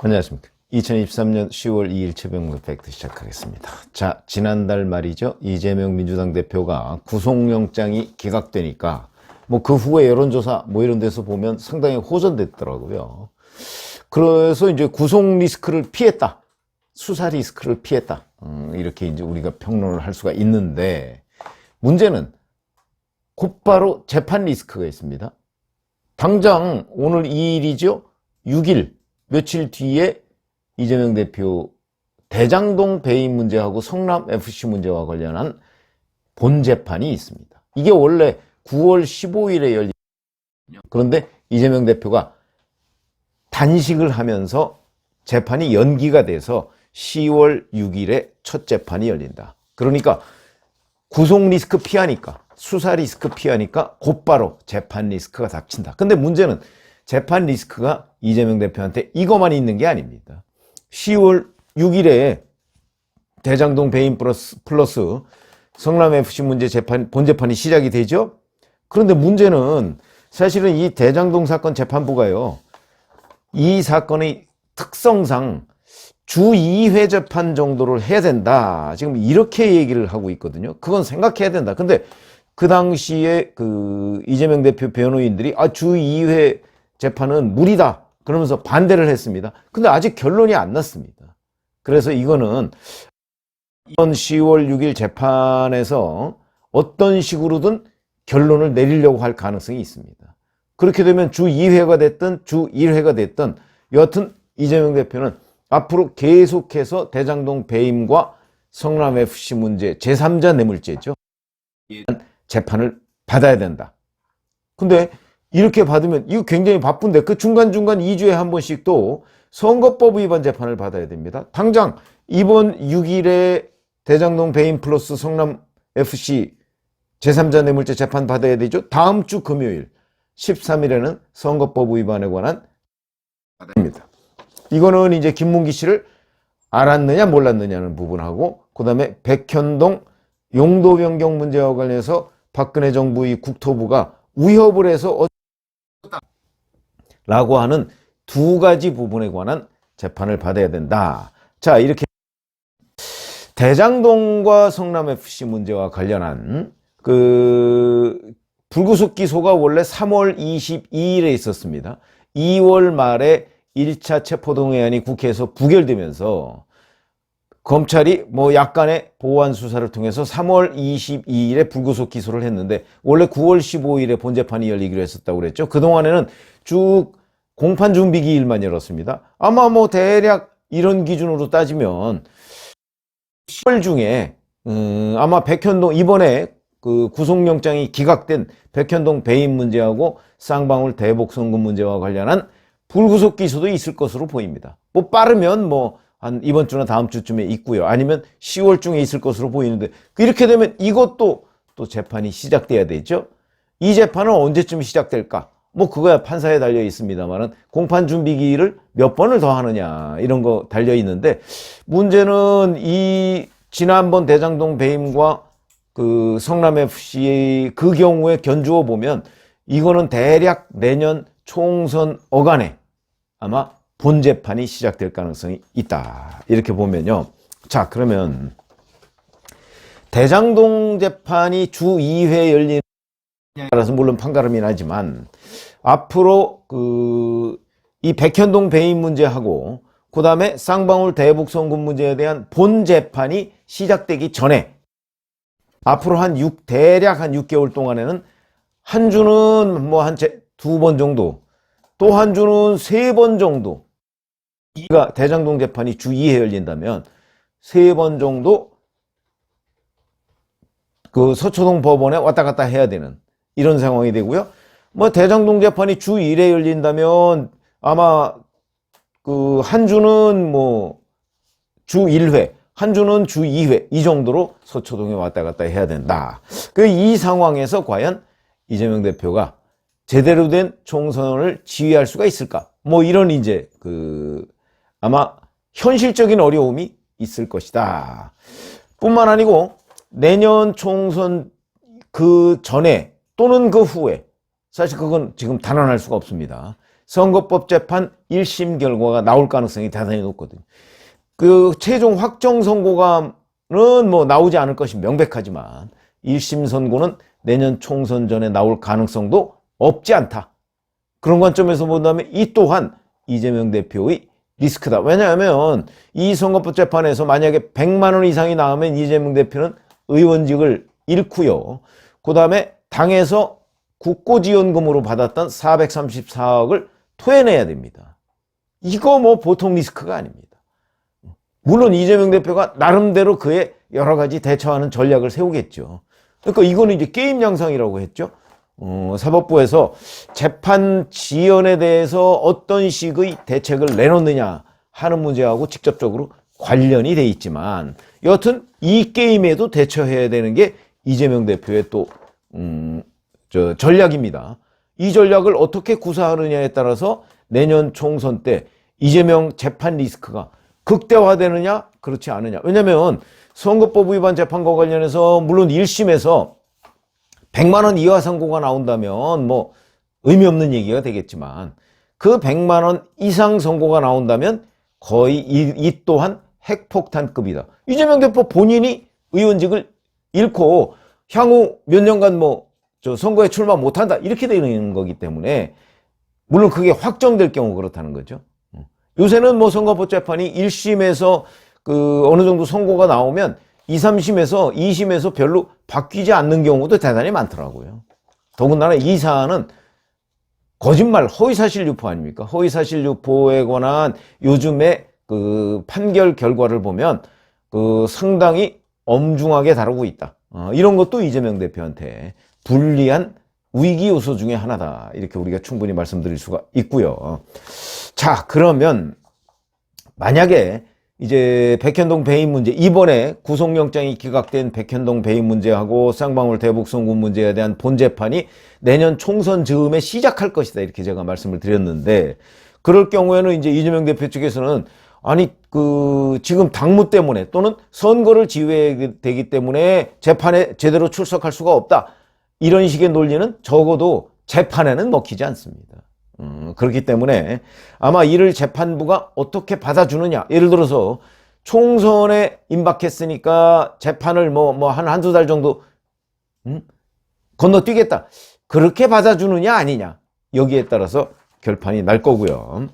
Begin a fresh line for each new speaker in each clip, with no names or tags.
안녕하십니까. 2023년 10월 2일 최병무 팩트 시작하겠습니다. 자, 지난달 말이죠. 이재명 민주당 대표가 구속영장이 기각되니까 뭐 그 후에 여론조사 뭐 이런 데서 보면 상당히 호전됐더라고요. 그래서 이제 구속 리스크를 피했다. 수사 리스크를 피했다. 음, 이렇게 이제 우리가 평론을 할 수가 있는데 문제는 곧바로 재판 리스크가 있습니다. 당장 오늘 2일이죠. 6일 며칠 뒤에 이재명 대표 대장동 배임 문제하고 성남 FC 문제와 관련한 본 재판이 있습니다. 이게 원래 9월 15일에 열리 그런데 이재명 대표가 단식을 하면서 재판이 연기가 돼서 10월 6일에 첫 재판이 열린다. 그러니까 구속 리스크 피하니까 수사 리스크 피하니까 곧바로 재판 리스크가 닥친다. 근데 문제는 재판 리스크가 이재명 대표한테 이것만 있는 게 아닙니다. 10월 6일에 대장동 배임 플러스, 플러스 성남FC 문제 재판, 본 재판이 시작이 되죠? 그런데 문제는 사실은 이 대장동 사건 재판부가요, 이 사건의 특성상 주 2회 재판 정도를 해야 된다. 지금 이렇게 얘기를 하고 있거든요. 그건 생각해야 된다. 근데 그 당시에 그 이재명 대표 변호인들이 아, 주 2회 재판은 무리다. 그러면서 반대를 했습니다. 근데 아직 결론이 안 났습니다. 그래서 이거는 이번 10월 6일 재판에서 어떤 식으로든 결론을 내리려고 할 가능성이 있습니다. 그렇게 되면 주 2회가 됐든 주 1회가 됐든 여하튼 이재명 대표는 앞으로 계속해서 대장동 배임과 성남FC 문제 제3자 뇌물죄죠. 재판을 받아야 된다. 근데 이렇게 받으면 이거 굉장히 바쁜데 그 중간중간 2주에 한 번씩 또 선거법 위반 재판을 받아야 됩니다. 당장 이번 6일에 대장동 배임 플러스 성남 FC 제3자 뇌물죄 재판 받아야 되죠. 다음 주 금요일 13일에는 선거법 위반에 관한 받아입니다. 이거는 이제 김문기 씨를 알았느냐 몰랐느냐는 부분하고 그 다음에 백현동 용도 변경 문제와 관련해서 박근혜 정부의 국토부가 위협을 해서 라고 하는 두 가지 부분에 관한 재판을 받아야 된다. 자, 이렇게 대장동과 성남FC 문제와 관련한 그 불구속 기소가 원래 3월 22일에 있었습니다. 2월 말에 1차 체포동의안이 국회에서 부결되면서 검찰이 뭐 약간의 보완 수사를 통해서 3월 22일에 불구속 기소를 했는데 원래 9월 15일에 본재판이 열리기로 했었다고 그랬죠. 그동안에는 쭉 공판 준비 기일만 열었습니다. 아마 뭐 대략 이런 기준으로 따지면 10월 중에 음, 아마 백현동 이번에 그 구속영장이 기각된 백현동 배임 문제하고 쌍방울 대복성금 문제와 관련한 불구속 기소도 있을 것으로 보입니다. 뭐 빠르면 뭐 한 이번 주나 다음 주쯤에 있고요. 아니면 10월 중에 있을 것으로 보이는데 이렇게 되면 이것도 또 재판이 시작돼야 되죠. 이 재판은 언제쯤 시작될까? 뭐 그거야 판사에 달려 있습니다만은 공판 준비 기일을 몇 번을 더 하느냐 이런 거 달려 있는데 문제는 이 지난번 대장동 배임과 그 성남 FC의 그 경우에 견주어 보면 이거는 대략 내년 총선 어간에 아마 본 재판이 시작될 가능성이 있다. 이렇게 보면요. 자, 그러면 대장동 재판이 주 2회 열리는 따라서 물론 판가름이 나지만 앞으로 그 이 백현동 배임 문제하고 그 다음에 쌍방울 대북 송금 문제에 대한 본 재판이 시작되기 전에 앞으로 한 6, 대략 한 6개월 동안에는 한 주는 뭐 한 두 번 정도, 또 한 주는 세 번 정도. 이가 대장동 재판이 주 2회 열린다면 세 번 정도 그 서초동 법원에 왔다 갔다 해야 되는 이런 상황이 되고요. 뭐 대장동 재판이 주 1회 열린다면 아마 그 한 주는 뭐 주 1회, 한 주는 주 2회 이 정도로 서초동에 왔다 갔다 해야 된다. 그 이 상황에서 과연 이재명 대표가 제대로 된 총선을 지휘할 수가 있을까? 뭐 이런 이제 그 아마 현실적인 어려움이 있을 것이다. 뿐만 아니고 내년 총선 그 전에 또는 그 후에 사실 그건 지금 단언할 수가 없습니다. 선거법 재판 1심 결과가 나올 가능성이 대단히 높거든요. 그 최종 확정 선고가 는 뭐 나오지 않을 것이 명백하지만 1심 선고는 내년 총선 전에 나올 가능성도 없지 않다. 그런 관점에서 본다면 이 또한 이재명 대표의 리스크다. 왜냐하면 이 선거법 재판에서 만약에 100만 원 이상이 나오면 이재명 대표는 의원직을 잃고요. 그 다음에 당에서 국고지원금으로 받았던 434억을 토해내야 됩니다. 이거 뭐 보통 리스크가 아닙니다. 물론 이재명 대표가 나름대로 그의 여러 가지 대처하는 전략을 세우겠죠. 그러니까 이거는 이제 게임 양상이라고 했죠. 어, 사법부에서 재판 지연에 대해서 어떤 식의 대책을 내놓느냐 하는 문제하고 직접적으로 관련이 돼 있지만 여튼 이 게임에도 대처해야 되는 게 이재명 대표의 또 음, 저 전략입니다. 이 전략을 어떻게 구사하느냐에 따라서 내년 총선 때 이재명 재판 리스크가 극대화되느냐 그렇지 않느냐. 왜냐하면 선거법 위반 재판과 관련해서 물론 1심에서 100만 원 이하 선고가 나온다면 뭐 의미 없는 얘기가 되겠지만 그 100만 원 이상 선고가 나온다면 거의 이, 이 또한 핵폭탄급이다. 이재명 대표 본인이 의원직을 잃고 향후 몇 년간 뭐 저 선거에 출마 못한다 이렇게 되는 거기 때문에 물론 그게 확정될 경우 그렇다는 거죠. 요새는 뭐 선거법 재판이 1심에서 그 어느 정도 선고가 나오면 2, 3심에서 2심에서 별로 바뀌지 않는 경우도 대단히 많더라고요. 더군다나 이 사안은 거짓말, 허위사실 유포 아닙니까? 허위사실 유포에 관한 요즘의 그 판결 결과를 보면 그 상당히 엄중하게 다루고 있다. 어, 이런 것도 이재명 대표한테 불리한 위기 요소 중에 하나다. 이렇게 우리가 충분히 말씀드릴 수가 있고요. 자, 그러면 만약에 이제 백현동 배임 문제 이번에 구속영장이 기각된 백현동 배임 문제하고 쌍방울 대북송금 문제에 대한 본재판이 내년 총선 즈음에 시작할 것이다 이렇게 제가 말씀을 드렸는데 그럴 경우에는 이제 이재명 대표 측에서는 아니 그 지금 당무 때문에 또는 선거를 지휘되기 때문에 재판에 제대로 출석할 수가 없다 이런 식의 논리는 적어도 재판에는 먹히지 않습니다. 음, 그렇기 때문에 아마 이를 재판부가 어떻게 받아주느냐. 예를 들어서 총선에 임박했으니까 재판을 뭐, 뭐, 한, 한두 달 정도, 음? 건너뛰겠다. 그렇게 받아주느냐, 아니냐. 여기에 따라서 결판이 날 거고요.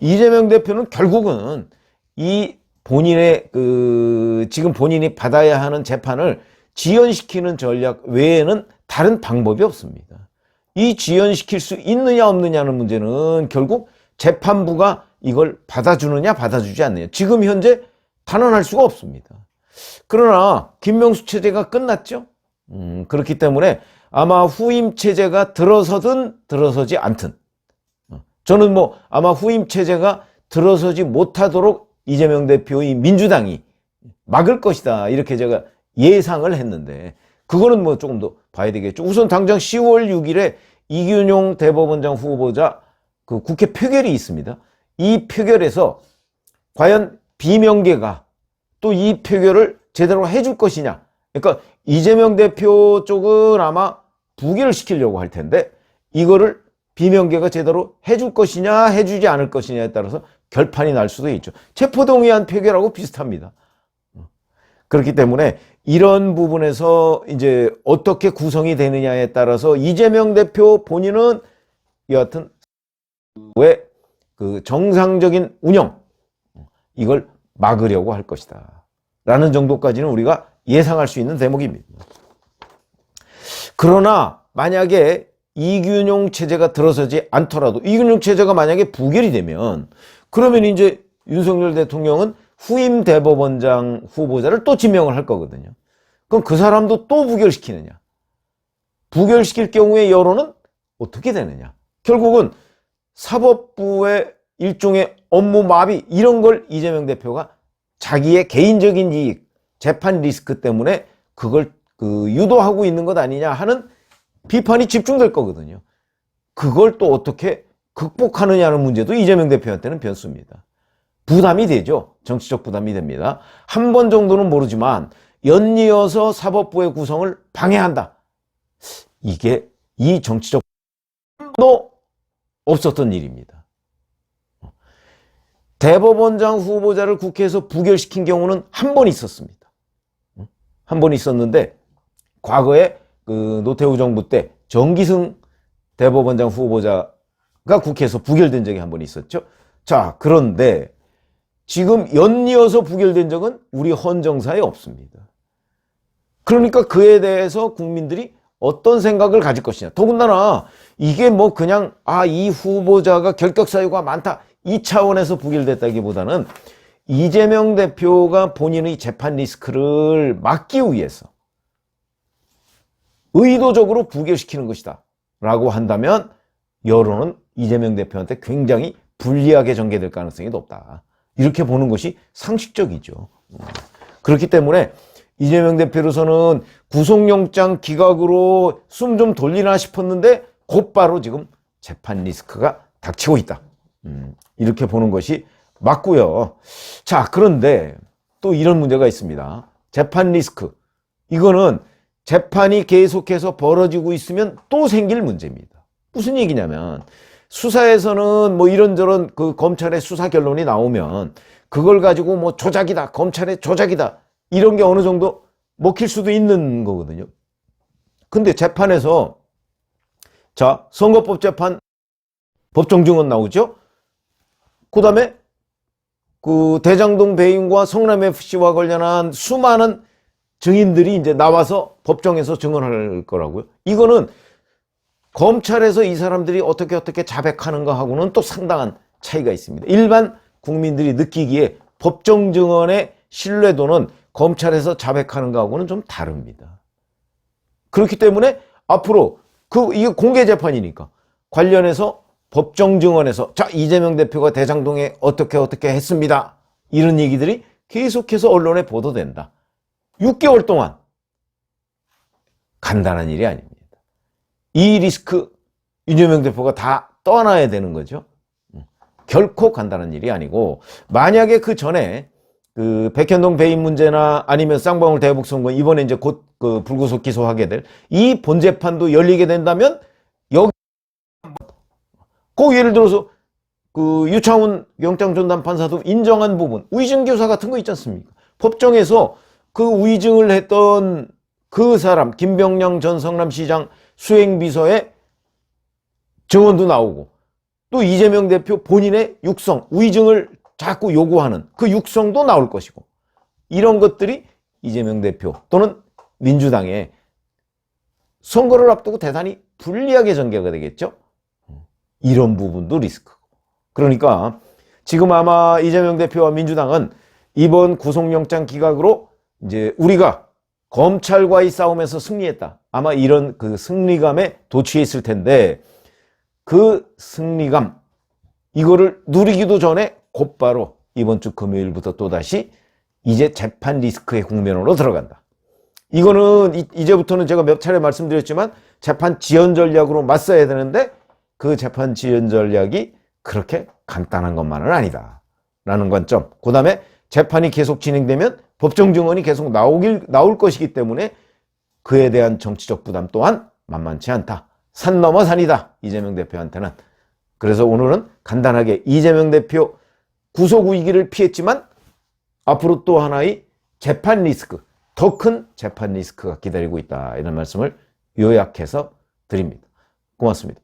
이재명 대표는 결국은 이 본인의 그, 지금 본인이 받아야 하는 재판을 지연시키는 전략 외에는 다른 방법이 없습니다. 이 지연시킬 수 있느냐 없느냐는 문제는 결국 재판부가 이걸 받아주느냐 받아주지 않느냐. 지금 현재 단언할 수가 없습니다. 그러나 김명수 체제가 끝났죠. 음, 그렇기 때문에 아마 후임 체제가 들어서든 들어서지 않든 어, 저는 뭐 아마 후임 체제가 들어서지 못하도록 이재명 대표의 민주당이 막을 것이다 이렇게 제가 예상을 했는데 그거는 뭐 조금 더 봐야 되겠죠. 우선 당장 10월 6일에 이균용 대법원장 후보자 그 국회 표결이 있습니다. 이 표결에서 과연 비명계가 또 이 표결을 제대로 해줄 것이냐. 그러니까 이재명 대표 쪽은 아마 부결을 시키려고 할 텐데 이거를 비명계가 제대로 해줄 것이냐 해주지 않을 것이냐에 따라서 결판이 날 수도 있죠. 체포동의안 표결하고 비슷합니다. 그렇기 때문에 이런 부분에서 이제 어떻게 구성이 되느냐에 따라서 이재명 대표 본인은 여하튼 왜 그 정상적인 운영 이걸 막으려고 할 것이다. 라는 정도까지는 우리가 예상할 수 있는 대목입니다. 그러나 만약에 이균용 체제가 들어서지 않더라도 이균용 체제가 만약에 부결이 되면 그러면 이제 윤석열 대통령은 후임 대법원장 후보자를 또 지명을 할 거거든요. 그럼 그 사람도 또 부결시키느냐? 부결시킬 경우에 여론은 어떻게 되느냐? 결국은 사법부의 일종의 업무 마비 이런 걸 이재명 대표가 자기의 개인적인 이익, 재판 리스크 때문에 그걸 그 유도하고 있는 것 아니냐 하는 비판이 집중될 거거든요. 그걸 또 어떻게 극복하느냐는 문제도 이재명 대표한테는 변수입니다. 부담이 되죠. 정치적 부담이 됩니다. 한 번 정도는 모르지만 연이어서 사법부의 구성을 방해한다. 이게 이 정치적 도 없었던 일입니다. 대법원장 후보자를 국회에서 부결시킨 경우는 한 번 있었습니다. 한 번 있었는데 과거에 그 노태우 정부 때 정기승 대법원장 후보자가 국회에서 부결된 적이 한 번 있었죠. 자, 그런데 지금 연이어서 부결된 적은 우리 헌정사에 없습니다. 그러니까 그에 대해서 국민들이 어떤 생각을 가질 것이냐. 더군다나 이게 뭐 그냥 아, 이 후보자가 결격 사유가 많다. 이 차원에서 부결됐다기보다는 이재명 대표가 본인의 재판 리스크를 막기 위해서 의도적으로 부결시키는 것이다. 라고 한다면 여론은 이재명 대표한테 굉장히 불리하게 전개될 가능성이 높다. 이렇게 보는 것이 상식적이죠. 그렇기 때문에 이재명 대표로서는 구속영장 기각으로 숨 좀 돌리나 싶었는데 곧바로 지금 재판 리스크가 닥치고 있다. 음, 이렇게 보는 것이 맞고요. 자, 그런데 또 이런 문제가 있습니다. 재판 리스크. 이거는 재판이 계속해서 벌어지고 있으면 또 생길 문제입니다. 무슨 얘기냐면 수사에서는 뭐 이런저런 그 검찰의 수사 결론이 나오면 그걸 가지고 뭐 조작이다, 검찰의 조작이다 이런 게 어느 정도 먹힐 수도 있는 거거든요. 근데 재판에서 자 선거법 재판 법정 증언 나오죠. 그 다음에 그 대장동 배임과 성남 FC와 관련한 수많은 증인들이 이제 나와서 법정에서 증언할 거라고요. 이거는 검찰에서 이 사람들이 어떻게 어떻게 자백하는가 하고는 또 상당한 차이가 있습니다. 일반 국민들이 느끼기에 법정 증언의 신뢰도는 검찰에서 자백하는 거하고는 좀 다릅니다. 그렇기 때문에 앞으로 그 이게 공개 재판이니까 관련해서 법정 증언에서 자 이재명 대표가 대장동에 어떻게 어떻게 했습니다. 이런 얘기들이 계속해서 언론에 보도된다. 6개월 동안 간단한 일이 아닙니다. 이 리스크 이재명 대표가 다 떠나야 되는 거죠. 결코 간단한 일이 아니고 만약에 그 전에 그 백현동 배임 문제나 아니면 쌍방울 대북 선거 이번에 이제 곧 그 불구속 기소하게 될 이 본재판도 열리게 된다면 여기 꼭 예를 들어서 그 유창훈 영장 전담 판사도 인정한 부분 위증 교사 같은 거 있지 않습니까? 법정에서 그 위증을 했던 그 사람 김병량 전 성남시장 수행비서의 증언도 나오고 또 이재명 대표 본인의 육성, 위증을 자꾸 요구하는 그 육성도 나올 것이고 이런 것들이 이재명 대표 또는 민주당의 선거를 앞두고 대단히 불리하게 전개가 되겠죠. 이런 부분도 리스크고. 그러니까 지금 아마 이재명 대표와 민주당은 이번 구속영장 기각으로 이제 우리가 검찰과의 싸움에서 승리했다. 아마 이런 그 승리감에 도취해 있을 텐데 그 승리감 이거를 누리기도 전에 곧바로 이번 주 금요일부터 또다시 이제 재판 리스크의 국면으로 들어간다. 이거는 이- 이제부터는 제가 몇 차례 말씀드렸지만 재판 지연 전략으로 맞서야 되는데 그 재판 지연 전략이 그렇게 간단한 것만은 아니다. 라는 관점. 그 다음에 재판이 계속 진행되면 법정 증언이 계속 나오길, 나올 것이기 때문에 그에 대한 정치적 부담 또한 만만치 않다. 산 넘어 산이다. 이재명 대표한테는. 그래서 오늘은 간단하게 이재명 대표 구속 위기를 피했지만 앞으로 또 하나의 재판 리스크, 더 큰 재판 리스크가 기다리고 있다. 이런 말씀을 요약해서 드립니다. 고맙습니다.